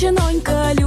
de não encolhe.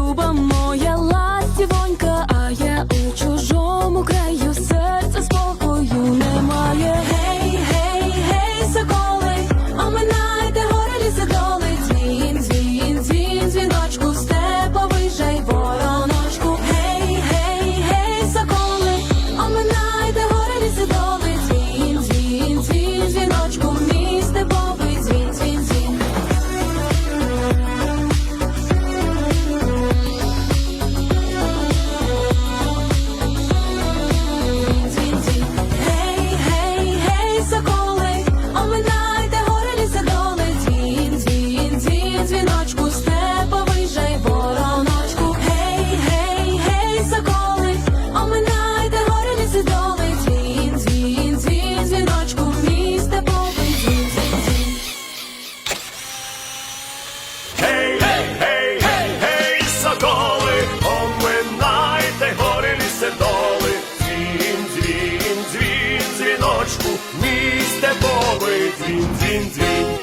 Ми з степовий дзвін, дзвін, дзвін.